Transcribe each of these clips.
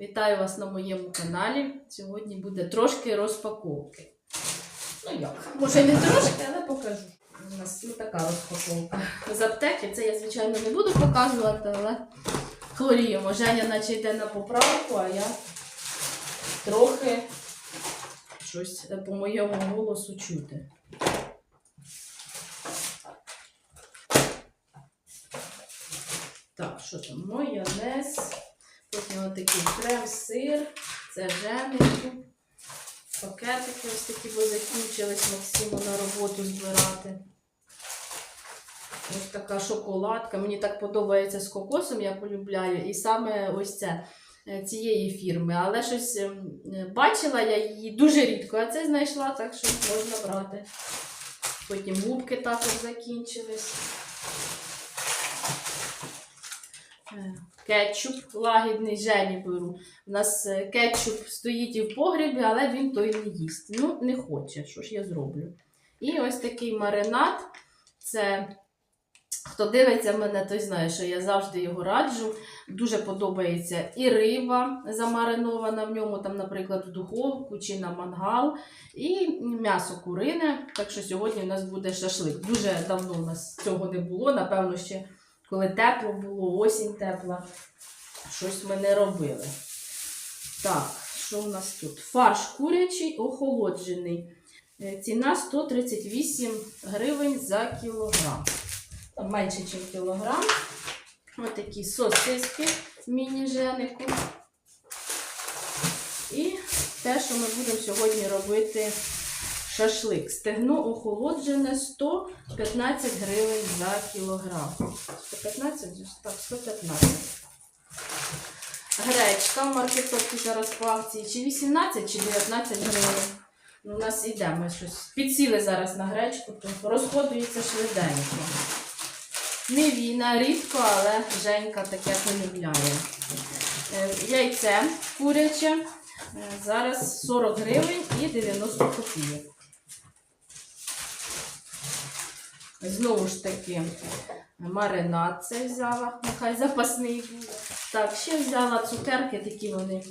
Вітаю вас на моєму каналі. Сьогодні буде трошки розпаковки. Ну як? Може не трошки, але покажу. У нас ну, така розпаковка. З аптеки це я, звичайно, не буду показувати, але хворіємо. Женя наче йде на поправку, а я трохи щось е, по моєму голосу чути. Так, що там? Майонез. Потім отакий крем-сир, це женику. Пакетики ось такі, бо закінчились Максиму на роботу збирати. Ось така шоколадка. Мені так подобається з кокосом, я полюбляю. І саме ось це е, цієї фірми. Але щось ем, е, бачила я її дуже рідко, а це знайшла, так що можна брати. Потім губки також закінчились. Кетчуп лагідний жені беру. У нас е, кетчуп стоїть і в погрібі, але він той не їсть. Ну, не хоче, що ж я зроблю. І ось такий маринад. Це хто дивиться мене, той знає, що я завжди його раджу. Дуже подобається і риба замаринована в ньому, там, наприклад, в духовку чи на мангал, і м'ясо курине. Так що сьогодні у нас буде шашлик. Дуже давно у нас цього не було. Напевно, ще коли тепло було, осінь тепла. Щось ми не робили. Так, що у нас тут? Фарш курячий, охолоджений. Е, Ціна 138 гривень за кілограм. Менше, ніж кілограм. Ось такі сосиски міні-женику. І те, що ми будемо сьогодні робити шашлик. Стегно охолоджене 115 гривень за кілограм. 115? Так, 115. Гречка в маркетовці зараз по акції чи 18, чи 19 гривень. Ну, У нас іде, ми щось підсіли зараз на гречку, то розходується швиденько. Невіна, рідко, але Женька таке полюбляє. Е, Яйце куряче. е, Зараз 40 гривень і 90 копійок. Знову ж таки, маринад це взяла, нехай запасний буде. Так, ще взяла цукерки, такі вони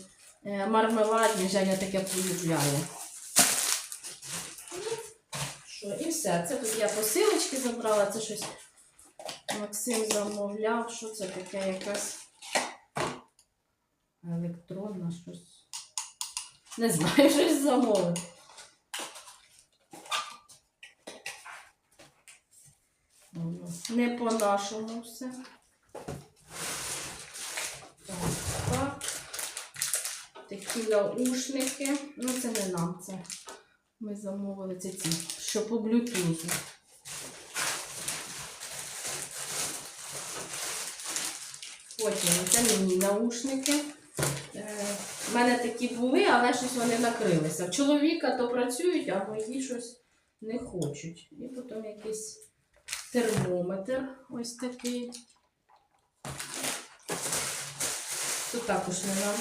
е, мармеладні, Женя таке полюбляє. Що, і все. Це тут я посилочки забрала, це щось Максим замовляв. Що це таке якась електронна щось. Не знаю, щось замовив. Не по-нашому все. Так, так. Такі наушники. Ну, це не нам, це ми замовили це ці, що по блютузу. Потім це мені наушники. У мене такі були, але щось вони накрилися. Чоловіка то працюють, а мої щось не хочуть. І потім якийсь термометр ось такий. Тут також не нам.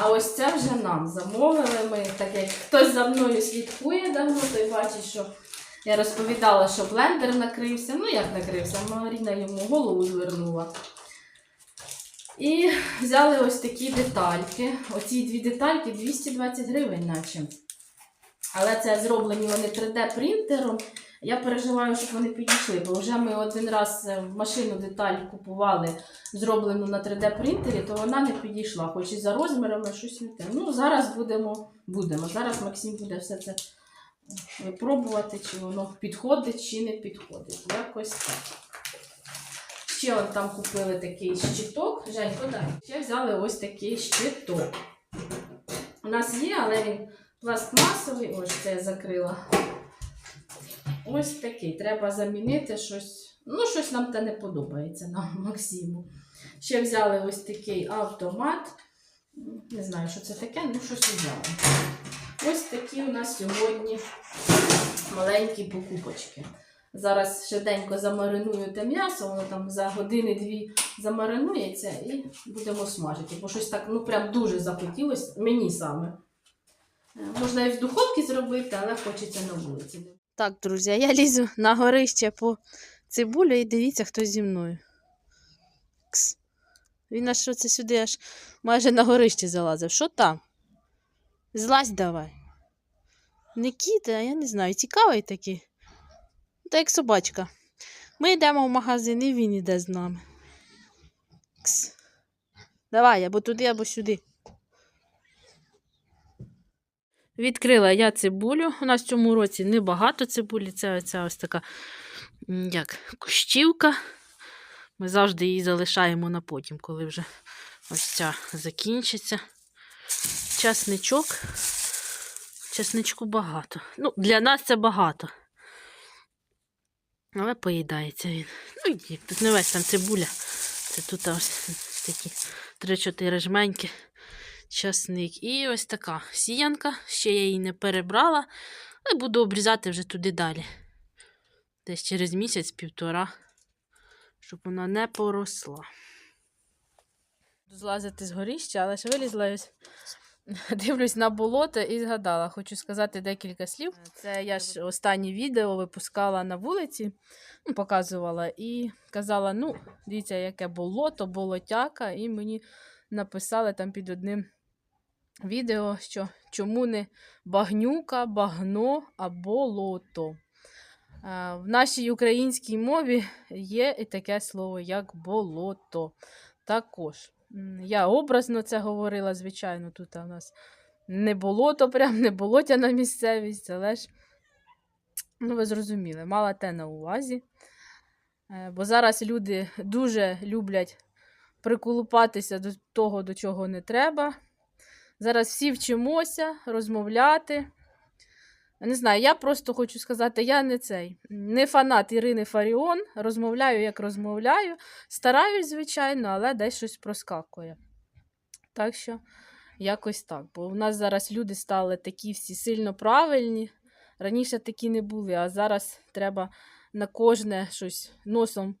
А ось це вже нам замовили. Ми, так хтось за мною слідкує давно, той бачить, що я розповідала, що блендер накрився. Ну, як накрився, Маріна йому голову звернула. І взяли ось такі детальки. Оці дві детальки 220 гривень, наче. Але це зроблені вони 3D-принтером. Я переживаю, щоб вони підійшли, бо вже ми один раз е, машину деталь купували, зроблену на 3D-принтері, то вона не підійшла, хоч і за розмірами щось не те. Ну, зараз будемо, будемо. Зараз Максим буде все це випробувати, чи воно підходить, чи не підходить. Якось так. Ще он там купили такий щиток. Жень, подай. Ще взяли ось такий щиток. У нас є, але він пластмасовий. Ось це я закрила. Ось такий. Треба замінити щось. Ну, щось нам те не подобається нам, Максиму. Ще взяли ось такий автомат. Не знаю, що це таке, ну щось взяли. Ось такі у нас сьогодні маленькі покупочки. Зараз швиденько замариную те м'ясо, воно там за години-дві замаринується і будемо смажити. Бо щось так ну прям дуже захотілося мені саме. Е, Можна і в духовці зробити, але хочеться на вулиці. Так, друзі, я лізу на горище по цибулю і дивіться, хто зі мною. Кс. Він аж це сюди аж майже на горище залазив. Що там? Злазь давай. Не кіт, а я не знаю, цікавий такий. Та як собачка. Ми йдемо в магазин, і він іде з нами. Кс. Давай, або туди, або сюди. Відкрила я цибулю. У нас в цьому році небагато цибулі. Це оця ось така як кущівка. Ми завжди її залишаємо на потім, коли вже ось ця закінчиться. Часничок. Часничку багато. Ну, для нас це багато. Але поїдається він. Ну, тут не весь там цибуля. Це тут ось такі 3-4 жменьки. Часник. І ось така сіянка. Ще я її не перебрала, але буду обрізати вже туди далі. Десь через місяць-півтора, щоб вона не поросла. Злазити з горіща, але ж вилізла ось дивлюсь на болото і згадала. Хочу сказати декілька слів. Це я ж останнє відео випускала на вулиці, ну, показувала і казала: ну, дивіться, яке болото, болотяка, і мені написали там під одним відео, що чому не багнюка, багно, а болото. Е, В нашій українській мові є і таке слово, як болото. Також. Я образно це говорила, звичайно, тут у нас не болото, прям не болотяна місцевість, але ж, ну, ви зрозуміли, мала те на увазі. Е, Бо зараз люди дуже люблять приколупатися до того, до чого не треба. Зараз всі вчимося розмовляти. Не знаю, я просто хочу сказати, я не цей, не фанат Ірини Фаріон. Розмовляю, як розмовляю. Стараюсь, звичайно, але десь щось проскакує. Так що, якось так. Бо в нас зараз люди стали такі всі сильно правильні. Раніше такі не були, а зараз треба на кожне щось носом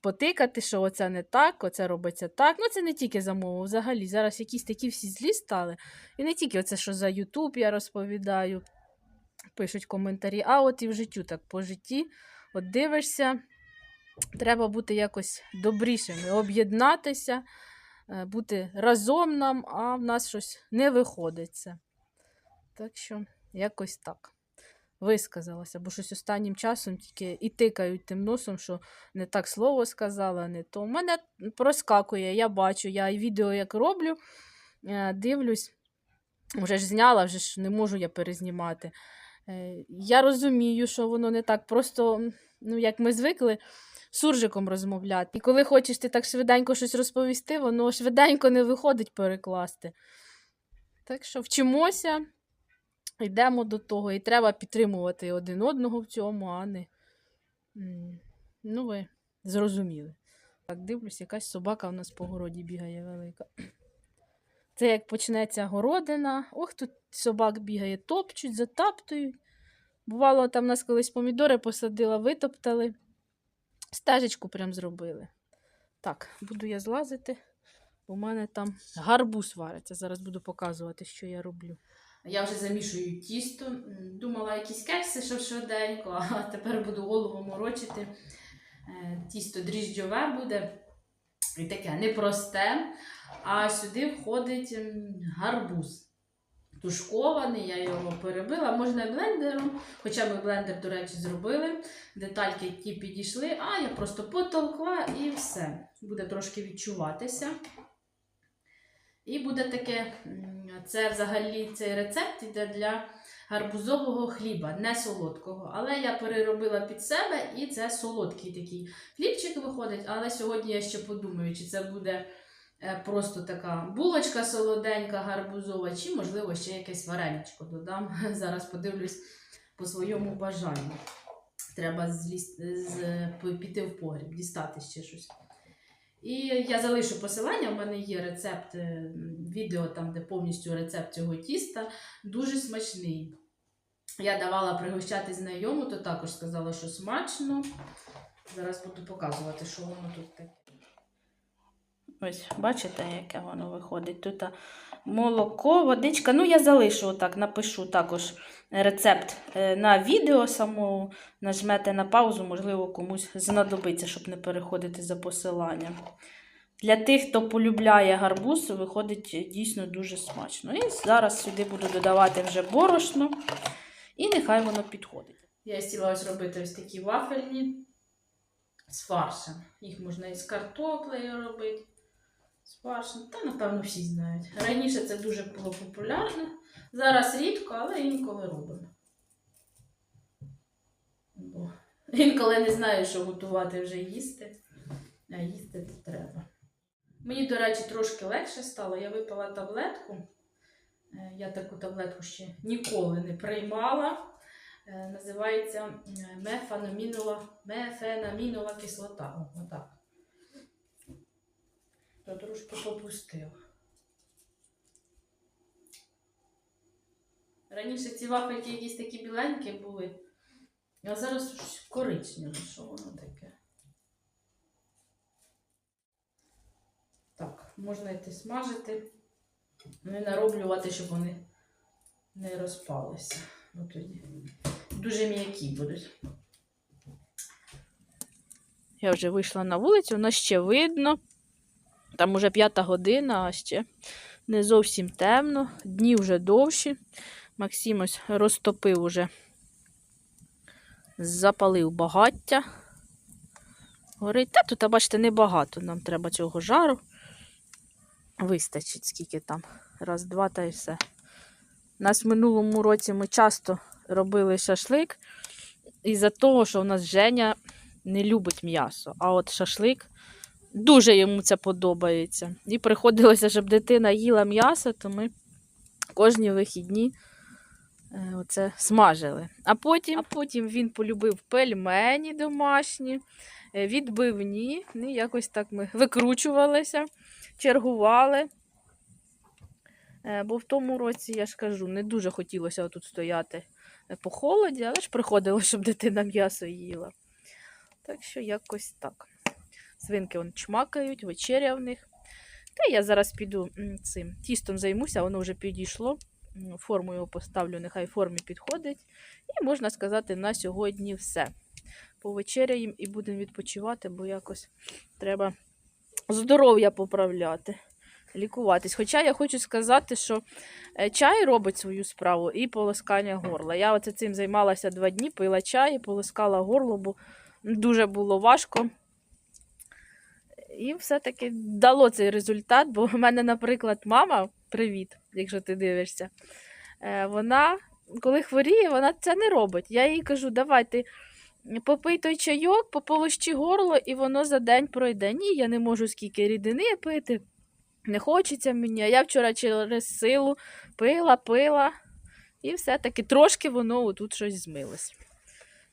потикати, що оце не так, оце робиться так. Ну, це не тільки за мову, взагалі. Зараз якісь такі всі злі стали. І не тільки оце, що за Ютуб я розповідаю, пишуть коментарі, а от і в життю так по житті. От дивишся, треба бути якось добрішими, об'єднатися, е, бути разом нам, а в нас щось не виходить. Так що, якось так. Висказалася, бо щось останнім часом тільки і тикають тим носом, що не так слово сказала, не то. У мене проскакує, я бачу, я і відео як роблю, е, дивлюсь, вже ж зняла, вже ж не можу я перезнімати. Е, Я розумію, що воно не так. Просто, ну, як ми звикли суржиком розмовляти. І коли хочеш ти так швиденько щось розповісти, воно швиденько не виходить перекласти. Так що вчимося, йдемо до того, і треба підтримувати один одного в цьому, а не. Ну, ви зрозуміли. Так, дивлюсь, якась собака в нас по городі бігає велика. Це як почнеться городина. Ох, тут собак бігає, топчуть, затаптують. Бувало, там нас колись помідори посадила, витоптали. Стежечку прям зробили. Так, буду я злазити. У мене там гарбуз вариться. Зараз буду показувати, що я роблю. Я вже замішую тісто. Думала, якісь кекси, що швиденько, а тепер буду голову морочити. Е, Тісто дріжджове буде. І таке непросте. А сюди входить гарбуз. Тушкований, я його перебила, можна блендером, хоча ми блендер, до речі, зробили. Детальки ті підійшли, а я просто потолкла і все. Буде трошки відчуватися. І буде таке, це взагалі цей рецепт іде для гарбузового хліба, не солодкого. Але я переробила під себе і це солодкий такий хлібчик виходить. Але сьогодні я ще подумаю, чи це буде е, просто така булочка солоденька, гарбузова, чи, можливо, ще якесь вареничко додам. Зараз подивлюсь по своєму бажанню. Треба зліз, з, піти в погріб, дістати ще щось. І я залишу посилання, у мене є рецепт, е, відео там, де повністю рецепт цього тіста. Дуже смачний. Я давала пригощати знайому, то також сказала, що смачно. Зараз буду показувати, що воно тут таке. Ось, бачите, яке воно виходить. Тут молоко, водичка. Ну, я залишу отак, напишу також рецепт е, на відео самому. Нажмете на паузу, можливо, комусь знадобиться, щоб не переходити за посиланням. Для тих, хто полюбляє гарбуз, виходить дійсно дуже смачно. І зараз сюди буду додавати вже борошно, і нехай воно підходить. Я сіла ось робити ось такі вафельні з фаршем. Їх можна і з картоплею робити, з. Та, напевно, всі знають. Раніше це дуже було популярно. Зараз рідко, але інколи робимо. Бо інколи не знаю, що готувати вже їсти, а їсти то треба. Мені, до речі, трошки легше стало. Я випила таблетку. Е, Я таку таблетку ще ніколи не приймала. Е, Називається мефанамінова, мефенамінова кислота. Отак. То трошки попустила. Раніше ці вафельки якісь такі біленькі були, а зараз щось що воно таке. Так, можна йти смажити, не нароблювати, щоб вони не розпалися. Бо тоді дуже м'які будуть. Я вже вийшла на вулицю, воно ще видно. Там уже п'ята година, а ще не зовсім темно, дні вже довші. Максим ось розтопив уже, запалив багаття. Горить. Та тут, бачите, небагато. Нам треба цього жару. Вистачить, скільки там. Раз, два та й все. У нас в минулому році ми часто робили шашлик із-за того, що у нас Женя не любить м'ясо. А от шашлик дуже йому це подобається. І приходилося, щоб дитина їла м'ясо, то ми кожні вихідні е, оце смажили. А потім, а потім він полюбив пельмені домашні, е, відбивні. Ну, і якось так ми викручувалися, чергували. Е, Бо в тому році, я ж кажу, не дуже хотілося тут стояти по холоді, але ж приходило, щоб дитина м'ясо їла. Так що якось так. Свинки вон чмакають, вечеря в них. Та я зараз піду цим тістом займуся, воно вже підійшло. Форму його поставлю, нехай формі підходить. І можна сказати, на сьогодні все. Повечеряємо і будемо відпочивати, бо якось треба здоров'я поправляти, лікуватись. Хоча я хочу сказати, що е, чай робить свою справу і полоскання горла. Я оце цим займалася два дні, пила чай і полоскала горло, бо дуже було важко. І все-таки дало цей результат, бо в мене, наприклад, мама, привіт, якщо ти дивишся, е, вона, коли хворіє, вона це не робить. Я їй кажу, давай ти попий той чайок, пополощи горло, і воно за день пройде. Ні, я не можу скільки рідини пити, не хочеться мені. Я вчора через силу пила, пила, і все-таки трошки воно отут щось змилось.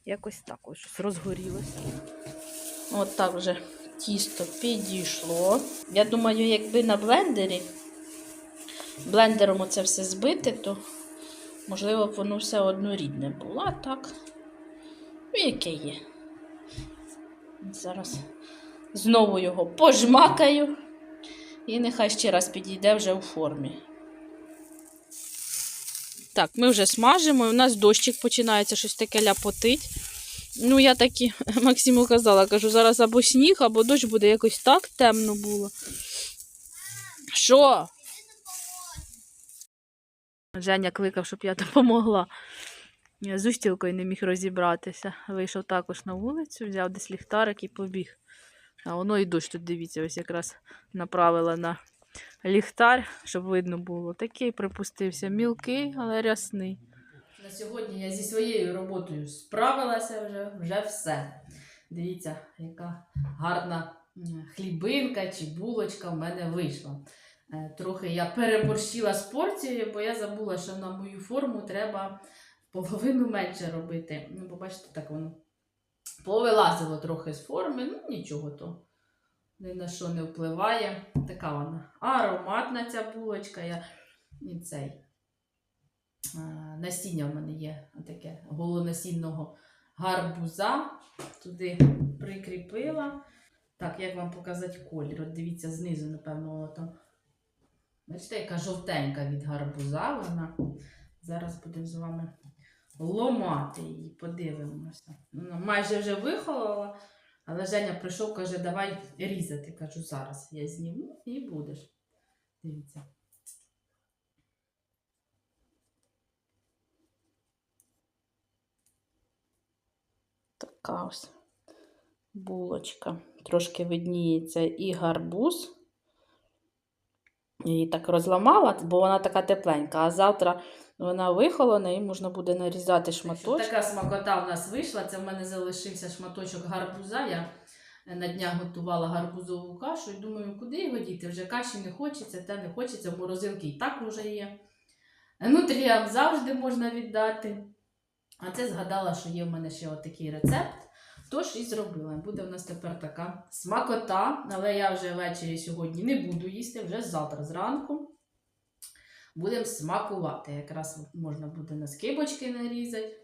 Якось так ось розгорілося. От так вже тісто підійшло. Я думаю, якби на блендері блендером оце все збити, то можливо б воно все однорідне було. А так, ну, яке є. Зараз знову його пожмакаю. І нехай ще раз підійде вже у формі. Так, ми вже смажимо, і у нас дощик починається щось таке ляпотить. Ну, я так і Максиму казала, кажу, зараз або сніг, або дощ буде якось так темно було. Що? Женя кликав, щоб я допомогла. З устілкою не міг розібратися. Вийшов також на вулицю, взяв десь ліхтарик і побіг. А воно і дощ тут, дивіться, ось якраз направила на ліхтар, щоб видно було. Такий припустився, мілкий, але рясний. На сьогодні я зі своєю роботою справилася вже, вже все. Дивіться, яка гарна хлібинка чи булочка в мене вийшла. Е, Трохи я переборщила з порцією, бо я забула, що на мою форму треба половину менше робити. Ну, побачите, так воно повилазило трохи з форми, ну нічого то ні на що не впливає. Така вона ароматна ця булочка. Я і цей насіння в мене є таке голонасінного гарбуза. Туди прикріпила. Так, як вам показати колір? От дивіться, знизу, напевно, там. Бачите, яка жовтенька від гарбуза вона. Зараз будемо з вами ломати її, подивимося. Вона майже вже вихолола, Але Женя прийшов, каже, давай різати. Кажу, зараз я зніму і будеш. Дивіться. Така ось булочка. Трошки видніється і гарбуз. Її так розламала, бо вона така тепленька. А завтра вона вихолоне і можна буде нарізати шматочки. Така смакота в нас вийшла. Це в мене залишився шматочок гарбуза. Я на днях готувала гарбузову кашу і думаю, куди його діти? Вже каші не хочеться, те не хочеться, морозилки і так вже є. Нутріям завжди можна віддати. А це згадала, що є в мене ще отакий рецепт. Тож і зробила. Буде в нас тепер така смакота, але я вже ввечері сьогодні не буду їсти, вже завтра зранку. Будемо смакувати. Якраз можна буде на скибочки нарізати.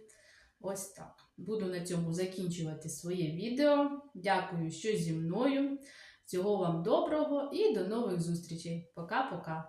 Ось так. Буду на цьому закінчувати своє відео. Дякую, що зі мною. Всього вам доброго і до нових зустрічей. Пока-пока.